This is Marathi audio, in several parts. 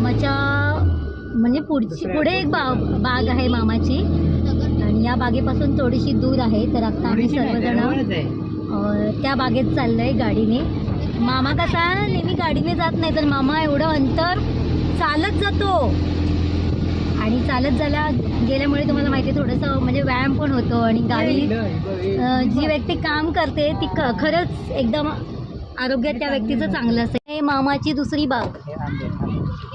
मामाच्या म्हणजे पुढची पुढे एक बा बाग आहे मामाची. आणि या बागेपासून थोडीशी दूर आहे तर आता आम्ही सर्वजण त्या बागेत चाललोय गाडीने. मामा कसा नेहमी गाडीने जात नाही तर मामा एवढं अंतर चालत जातो. आणि चालत झाला गेल्यामुळे तुम्हाला माहिती आहे थोडंसं म्हणजे व्यायाम पण होतो आणि गावी जी व्यक्ती काम करते ती क खरंच एकदम आरोग्य त्या व्यक्तीचं चांगलं असतं हे मामाची दुसरी बाग.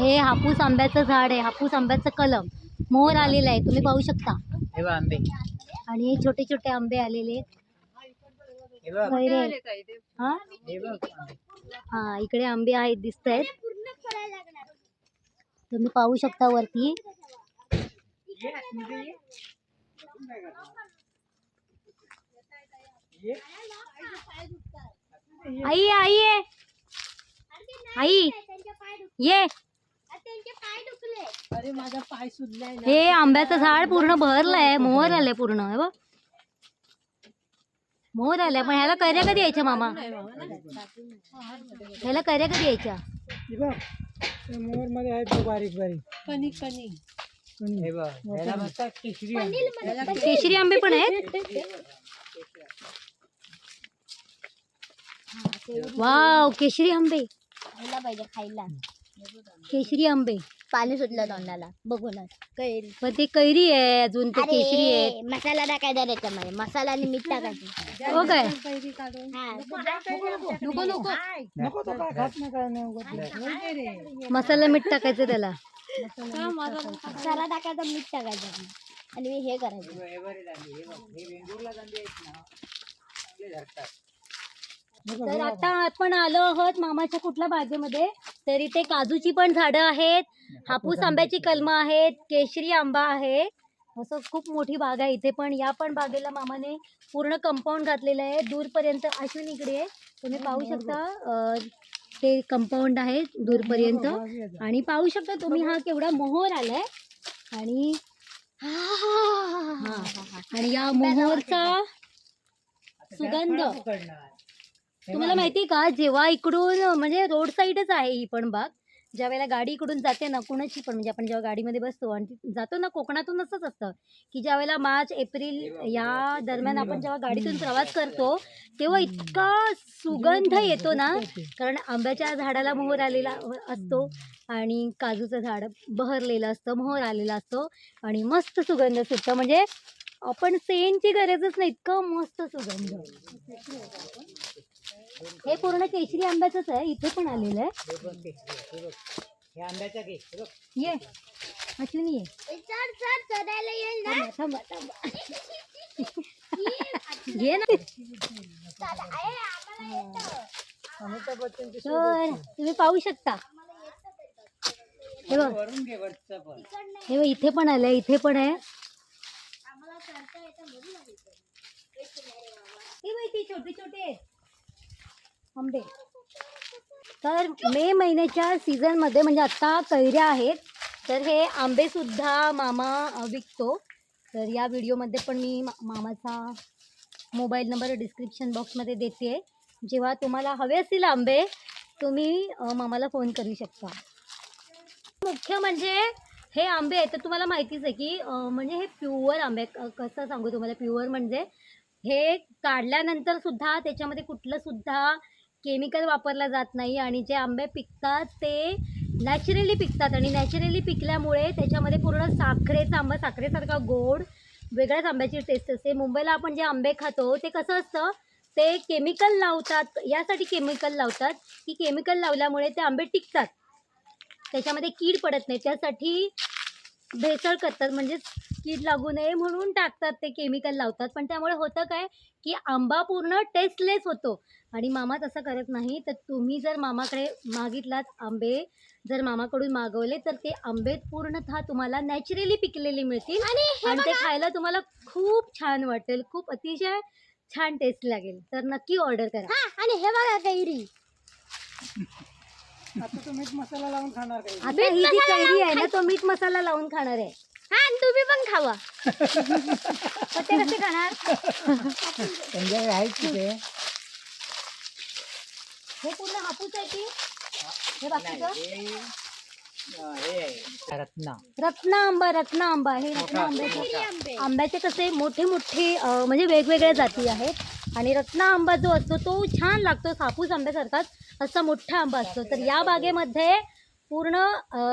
हे हापूस आंब्याचं झाड आहे हापूस आंब्याचं कलम. मोहर आलेला आहे तुम्ही पाहू शकता. हे बघ आंबे. आणि हे छोटे छोटे आंबे आलेले आहेत. हे बघ. हा हे? बघ. हा इकडे आंबे आहेत दिसत आहेत तुम्ही पाहू शकता वरती. आई आई ये. आई ये. अरे माझा पाय सुजलाय ना. हे आंब्याचं झाड पूर्ण भरलंय मोहर आलंय पूर्ण हे बघ. मोहर आलाय पण ह्याला कैऱ्या कधी यायच्या मामा? ह्याला कैऱ्या कधी यायच्या? मोर मध्ये आहेत बघ बारीक बारीक. कणी कणी हे बघ ह्याला म्हणतात केशरी आंबे. केशरी आंबे पण आहेत? वाव केशरी आंबे. खायला पाहिजे खायला. केशरी आंबे. पाणी सुटलं तोंडाला. बघूनच. कैरी. पण ते कैरी आहे अजून ते केशरी अरे मसाला टाकायचा त्याच्यामध्ये. मसाला आणि मीठ टाकायचं. हो काय. नको नको. मसाला मीठ टाकायचं त्याला. मसाला टाकायचा मीठ टाकायचं. आणि मी हे करायचं. हे हे हे तर आता आपण आलो आहोत मामाच्या कुठल्या बागेमध्ये तर इथे काजूची पण झाडं आहेत हापूस आंब्याची कलमं आहेत केशरी आंबा आहे. असं खूप मोठी बाग आहे इथे पण. या पण बागेला मामाने पूर्ण कंपाऊंड घातलेलं आहे. दूरपर्यंत अश्विन इकडे आहे. तुम्ही पाहू शकता अं, ते कंपाऊंड आहे दूरपर्यंत. आणि पाहू शकता तुम्ही हा केवढा मोहर आलाय. आणि हा आणि या मोहरचा सुगंध. तुम्हाला माहिती का? जेव्हा इकडून म्हणजे रोड साईडच आहे ही पण बाग. ज्या वेळेला गाडी इकडून जाते ना कुणाची पण म्हणजे आपण जेव्हा गाडीमध्ये बसतो आणि जातो ना कोकणातून असंच असतं. की ज्या वेळेला मार्च एप्रिल या दरम्यान आपण जेव्हा गाडीतून प्रवास करतो तेव्हा इतका सुगंध येतो ना कारण आंब्याच्या झाडाला मोहर आलेला असतो आणि काजूचं झाड बहरलेलं असतं मोहर आलेला असतो आणि मस्त सुगंध सुटतो. म्हणजे आपण सेंटची गरजच नाही इतकं मस्त सुगंध. हे पूर्ण केशरी आंब्याचंच आहे इथे पण आलेलं आहे. हे बघ केशरी हे बघ. हे आंब्याचा घे हे बघ. ये. अश्विनी ये. चढ चढ चढायला येईल ना? थांबा, थांबा, थांबा. घे ना अमिताभ बच्चनची तर तुम्ही पाहू शकता. हे बघ. वरून घे वरचं पण. हे बघ इथे पण आलंय इथे पण आहे. हे बघ छोटे छोटे. आहेत. आंबे तर मे महिन्याच्या सीझनमध्ये म्हणजे आत्ता कैऱ्या आहेत तर हे आंबेसुद्धा मामा विकतो. तर या व्हिडिओमध्ये पण मी मा- मामाचा मोबाईल नंबर डिस्क्रिप्शन बॉक्समध्ये देते. जेव्हा तुम्हाला हवे असतील आंबे तुम्ही मामाला फोन करू शकता. मुख्य म्हणजे हे आंबे आहेत तर तुम्हाला माहितीच आहे की म्हणजे हे प्युअर आंबे कसं सांगू तुम्हाला? प्युअर म्हणजे हे काढल्यानंतर सुद्धा त्याच्यामध्ये कुठलं सुद्धा केमिकल वापरलं जात नाही आणि जे आंबे पिकतात ते नॅचरली पिकतात आणि नॅचरली पिकल्यामुळे त्याच्यामध्ये पूर्ण साखरेचा आंबा साखरेसारखा गोड वेगळ्याच आंब्याची टेस्ट असते. मुंबईला आपण जे आंबे खातो ते कसं असतं? ते केमिकल लावतात. यासाठी केमिकल लावतात. की केमिकल लावल्यामुळे ते आंबे टिकतात. त्याच्यामध्ये कीड पडत नाही. त्यासाठी भेसळ करतात. म्हणजेच कीड लागू नये म्हणून टाकतात ते केमिकल लावतात. पण त्यामुळे होतं काय की आंबा पूर्ण टेस्टलेस होतो. आणि मामा तसं करत नाही. तर तुम्ही जर मामाकडे मागितलात आंबे जर मामाकडून मागवले तर ते आंबे पूर्णतः तुम्हाला नॅचरली पिकलेले मिळतील. आणि ते खायला तुम्हाला खूप छान वाटेल. खूप अतिशय छान टेस्ट लागेल. तर नक्की ऑर्डर करा. हा आणि हे बघा कैरी. आता तो मीठ मसाला लावून खाणार आता ही जी कैरी आहे ना तो मीठ मसाला लावून खाणार आहे. हा आणि तुम्ही पण खावा. ते कसे खाणार? त्यांच्याकडे आहेत तिथे हे पूर्ण हापूस आहे की हे बाकीचं? रत्ना. रत्ना आंबा रत्ना आंबा. हे रत्ना आंब्याचे आंब्याचे कसे मोठे मोठे अं, म्हणजे वेगवेगळ्या जाती आहेत. आणि रत्ना आंबा जो असतो तो छान लागतो. हापूस आंब्यासारखाच असा मोठा आंबा असतो. तर या बागेमध्ये पूर्ण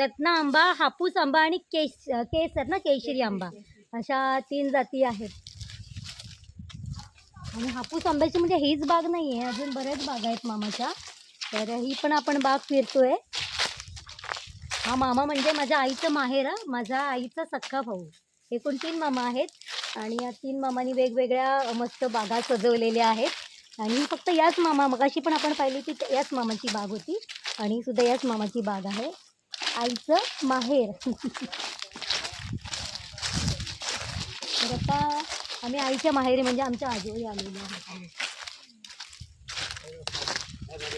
रत्ना आंबा हापूस आंबा आणि केस केसर ना केशरी आंबा. अशा तीन जाती आहेत. आणि हापूस आंब्याची म्हणजे हीच बाग नाही आहे अजून बऱ्याच बाग आहेत मामाच्या. तर ही पण आपण बाग फिरतोय. हा मामा म्हणजे माझ्या आईचं माहेर माझा माझ्या आईचा सख्खा भाऊ. एकूण तीन मामा आहेत. आणि या तीन मामांनी वेगवेगळ्या मस्त बागा सजवलेल्या आहेत. आणि फक्त याच मामा मगाशी पण आपण पाहिली ती याच मामाची बाग होती. आणि सुद्धा याच मामाची बाग आहे. आईचं माहेर. तर आता आम्ही आईच्या माहेरी म्हणजे आमच्या आजोळी आलेलो आहोत.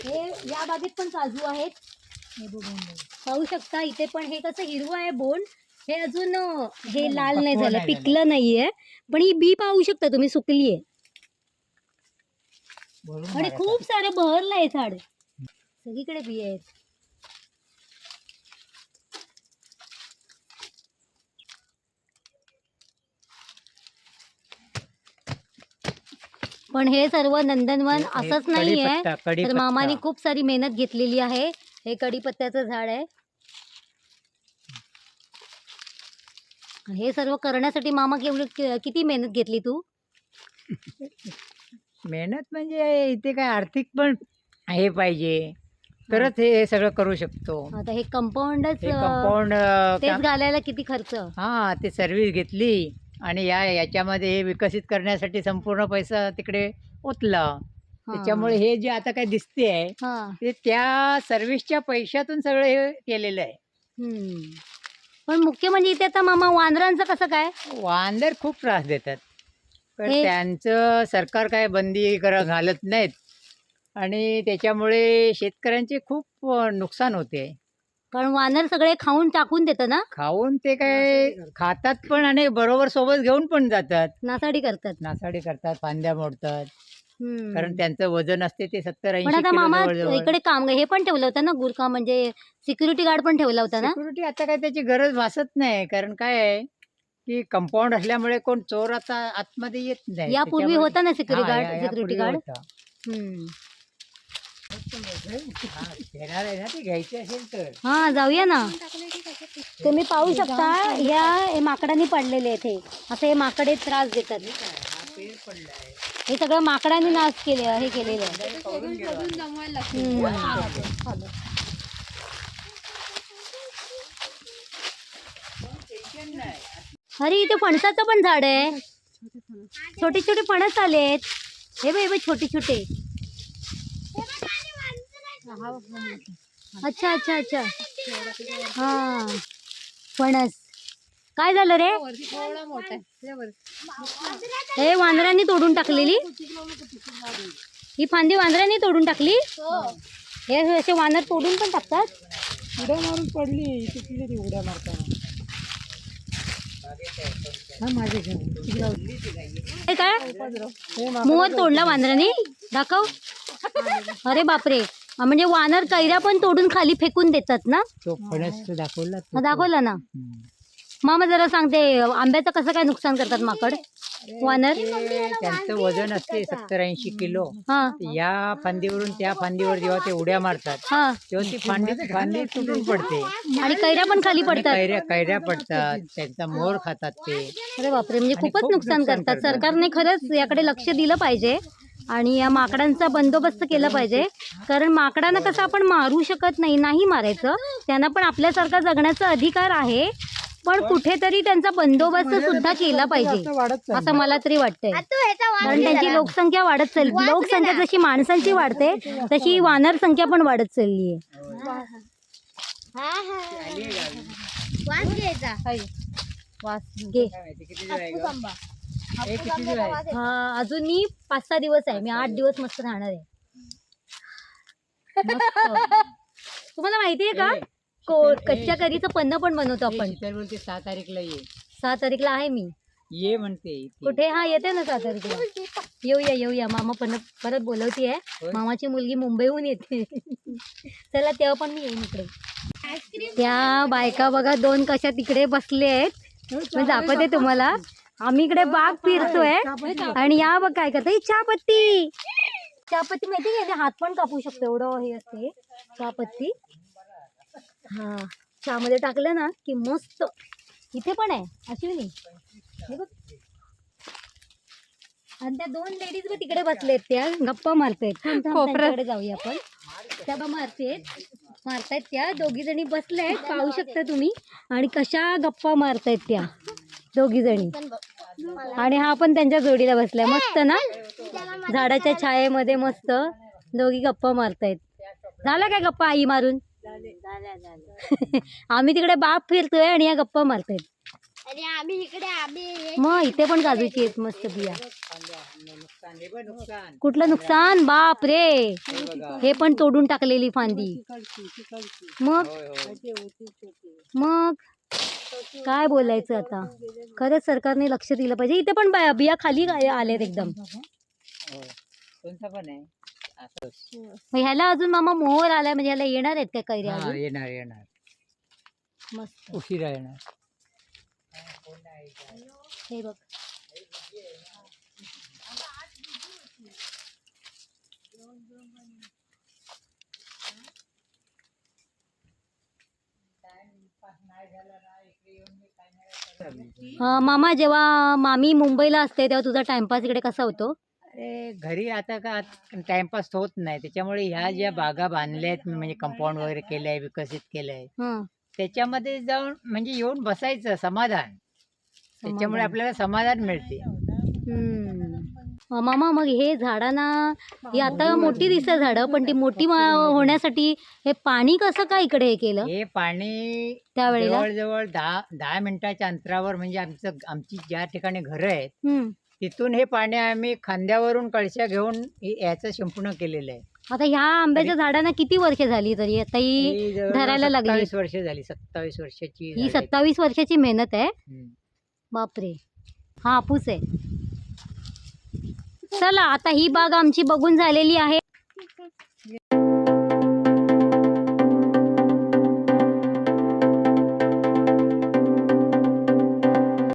हे या बागेत पण काजू आहेत. हे बघून. पाहू शकता इथे पण हे कसं हिरवं आहे बोंड. हे अजून हे लाल नाही झालं. पिकलं नाहीये. पण ही बी पाहू शकता तुम्ही सुकली आहे आणि. खूप सारं बहरलं आहे झाड. सगळीकडे बी आहेत. पण हे सर्व नंदनवन असंच नाही आहे तर. मामाने खूप सारी मेहनत घेतलेली आहे. हे कडीपत्त्याचं झाड आहे. हे सर्व करण्यासाठी मामा केवढी किती मेहनत घेतली तू? मेहनत म्हणजे इथे काय आर्थिक पण हे पाहिजे. तरच हे सगळं करू शकतो. आता हे कंपाऊंडच हे कंपाऊंड तेच घालायला किती खर्च? हा ते सर्व्हिस घेतली आणि या याच्यामध्ये हे विकसित करण्यासाठी संपूर्ण पैसा तिकडे ओतला. त्याच्यामुळे हे जे आता काय दिसते आहे हा. ते त्या सर्व्हिसच्या पैशातून सगळं हे केलेलं आहे. पण मुख्य म्हणजे इथे आता मामा वानरांचं कसं काय? वांदर खूप त्रास देतात. पण हे- त्यांचं सरकार काय बंदी कर घालत नाहीत. आणि त्याच्यामुळे शेतकऱ्यांचे खूप नुकसान होते. कारण वानर सगळे खाऊन टाकून देतं ना? खाऊन ते काय खातात पण आणि बरोबर सोबत घेऊन पण जातात. नासाडी करतात. नासाडी करतात फांद्या मोडतात. हम्म. कारण त्यांचं वजन असते ते सत्तर पण ऐंशी आता किलो मामा इकडे काम हे पण ठेवलं होतं ना गुरखा म्हणजे सिक्युरिटी गार्ड पण ठेवला होता ना? सिक्युरिटी आता काय त्याची गरज भासत नाही कारण काय आहे की कंपाऊंड असल्यामुळे कोण चोर आता आतमध्ये येत नाही. यापूर्वी त्याच्यामुळे- होता ना सिक्युरिटी हा, गार्ड सिक्युरिटी यापूर्वी गार्ड होता. हम्म. हा, घेणार आहे ना ते असेल तर हा जाऊया ना. तुम्ही पाहू शकता या माकडांनी पडलेले आहेत हे. असं हे माकडे त्रास देतात. हे सगळं माकडांनी नाश केले हे केलेलं आहे. हम्म. अरे इथे फणसाचं पण झाड आहे. छोटे छोटे फणस आलेत. हे बघ हे बघ छोटे छोटे अच्छा अच्छा अच्छा. हा. फणस. काय झालं रे? हे वांदरांनी तोडून टाकलेली? ही फांदी वांदरांनी तोडून टाकली? हे असे वानर तोडून पण टाकतात? उड्या मारून पडली ती उड्या मारताना. काय? मोहर तोडला वानरांनी दाखव. अरे बापरे. म्हणजे वानर कैऱ्या पण तोडून खाली फेकून देतात ना? तो फणस दाखवला तो. दाखवला ना? हम्म. मामा जरा सांगते आंब्याचं कसं काय नुकसान करतात माकड? वानर? ते त्यांचं वजन असते सत्तर ऐंशी किलो. हा. या फांदीवरून त्या फांदीवर जेव्हा ते उड्या मारतात हा. तेव्हा ती फांदी फांदी तुटून पडते. आणि कैऱ्या पण खाली आणि पडतात. कैऱ्या कैऱ्या पडतात त्यांचा मोर खातात ते. अरे बापरे म्हणजे खूपच खूप नुकसान नुकसान करतात. करतात. सरकारने खरंच याकडे लक्ष दिलं पाहिजे. आणि या माकडांचा बंदोबस्त केला पाहिजे. कारण माकडांना कसं आपण मारू शकत नाही नाही मारायचं. त्यांना पण आपल्यासारखा जगण्याचा अधिकार आहे. पण कुठेतरी त्यांचा बंदोबस्त सुद्धा केला पाहिजे. असं मला तरी वाटतंय. कारण त्यांची लोकसंख्या वाढत चालली. लोकसंख्या जशी माणसांची वाढते तशी वानर संख्या पण वाढत चालली आहे हा हा. वास घ्यायचा. वास घे हे आहे? हा अजून मी पाच सहा दिवस आहे. मी आठ दिवस मस्त राहणार आहे. तुम्हाला माहिती आहे का? को कच्च्या करीचं पन्न पण बनवतो हे आपण. शीतल बोलते सहा तारीखला ये. सहा तारीखला आहे मी. ये म्हणते इथे. कुठे? हा येते ना सहा तारीखला. येऊया येऊया. मामा पण परत बोलवतीये. होय. मामाची मुलगी मुंबईहून येते. चला तेव्हा पण मी येईन इकडे. त्या बायका बघा दोन कशा तिकडे बसले आहेत मी दाखवते तुम्हाला. आम्ही इकडे बाग फिरतोय आणि या बघ काय करतो चहापत्ती. चहापत्ती माहिती याने हात पण कापू शकतो एवढं हे असते. चहापत्ती. हा चहामध्ये टाकलं ना की मस्त. इथे पण आहे अश्विनी. हे बघ. आणि त्या दोन लेडीज बघ तिकडे बसलेत त्या गप्पा मारतायत. त्यांच्याकडे जाऊया आपण. त्या बघ मारतेत मारतायत त्या. दोघी जणी बसल्यात पाहू शकता तुम्ही. आणि कशा गप्पा मारतायत त्या दोघी जणी. आणि हा पण त्यांच्या जोडीला बसलाय. मस्त ना? झाडाच्या छायेमध्ये मस्त दोघी गप्पा मारतायत. झाला काय गप्पा आई मारून? आम्ही तिकडे बाप फिरतोय आणि या गप्पा मारतायत. आणि आम्ही इकडे आम्ही मग इथे पण काजूची आहेत मस्त बिया. नुकसान बघ नुकसान. कुठलं नुकसान? बाप रे! हे पण तोडून टाकलेली फांदी. मग? मग? काय बोलायचं आता? खरंच सरकारने लक्ष दिलं पाहिजे. इथे पण बिया खाली आल्यात एकदम. पण आहे. मग ह्याला अजून मामा मोहर आलाय म्हणजे ह्याला येणार आहेत काय कैऱ्या हा अजून येणार येणार. मस्त. उशिरा येणार. हे बघ. मामा जेव्हा मामी मुंबईला असते तेव्हा तुझा टाइमपास इकडे कसा होतो? अरे घरी आता का टाइमपास होत नाही. त्याच्यामुळे ह्या ज्या बागा बांधल्या आहेत म्हणजे कंपाऊंड वगैरे केलं आहे विकसित केलं आहे हं, त्याच्यामध्ये जाऊन म्हणजे येऊन बसायचं समाधान. त्याच्यामुळे. आपल्याला समाधान मिळते. हम्म. मामा मग हे झाडांना ही आता मोठी दिसत झाडं पण ती मोठी होण्यासाठी हे पाणी कसं काय इकडे हे केलं हे पाणी त्यावेळेला जवळजवळ दहा दहा मिनिटाच्या अंतरावर म्हणजे आमचं आमची ज्या ठिकाणी घरं आहेत. तिथून हे पाणी आम्ही खांद्यावरून कळशा घेऊन याचं संपूर्ण केलेलं आहे आता ह्या आंब्याच्या झाडांना किती वर्ष झाली तरी आता ही धरायला लागली. सत्तावीस वर्ष झाली सत्तावीस वर्षाची ही. सत्तावीस वर्षाची मेहनत आहे. बापरे हा हापूस आहे चला आता ही बाग आमची बघून झालेली आहे.